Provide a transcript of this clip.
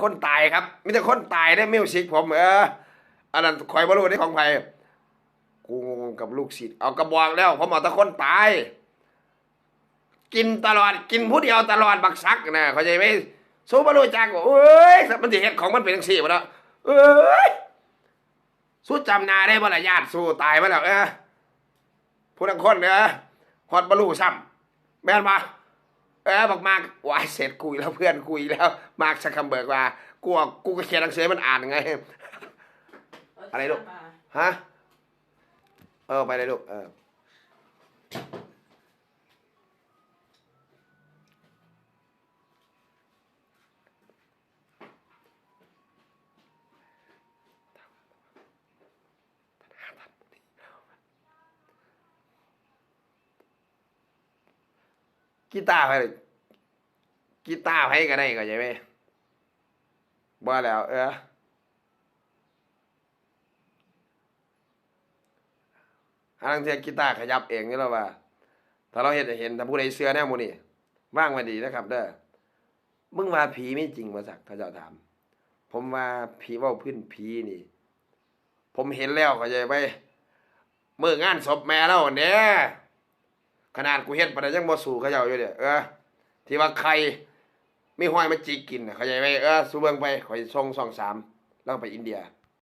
คนตายครับมีแต่คนตายได้มิวสิกผมเอออันนั้นคอยบ่รู้ได้ของใครกูงงกับลูกศิษย์เอากระบอกแล้วผมเอาแต่คนตาย กินตลอดกินผู้เดียวตลอดบักซักนะเข้าใจไหมสู้บ่รู้จักว่าเอ้ยมันสิเฮ็ดของมันเป็นจังซี่บ่แล้วเอ้ยสู้จำนาได้บ่ละญาติสู้ตายบ่แล้วเออผู้ทั้งคนเด้อฮอดบ่รู้ซ้ำแม่นบ่ เออบักมากวายเสร็จกูอีกแล้วเพื่อนกูอีกแล้ว มาร์คซักคัมเบิร์กว่ากูว่ากูก็เขียนหนังสือให้มันอ่านไง อะไรลูก ฮะ เออ ไปเลยลูก เออ กีตาร์ไปกีตาร์ไปก็ได้ก็ใช่ไหมบ่แล้ว เออหาทางเทียกีตาร์ขยับเองนี่แล้วว่า ถ้าเราเห็นเห็นถ้าผู้ใดเสื้อแน่หมูนี่ว่างไว้ดีนะครับ เด้อมึงว่าผีไม่จริงมาสักถ้าเจ้าถาม ผมว่าผีว่าพื้นผีนี่ ผมเห็นแล้วเข้าใจไหมเมื่องานศพแม่แล้วเนี่ย ขนาดกูเห็นปานนั้นยังบ่สู่เขาเจ้าอยู่เด้อเออที่ว่าใครไม่ห้อยมาจิกกินเขาใจไปเออสู้เบิ่งไปข่อยส่งสองสามแล้วไปอินเดีย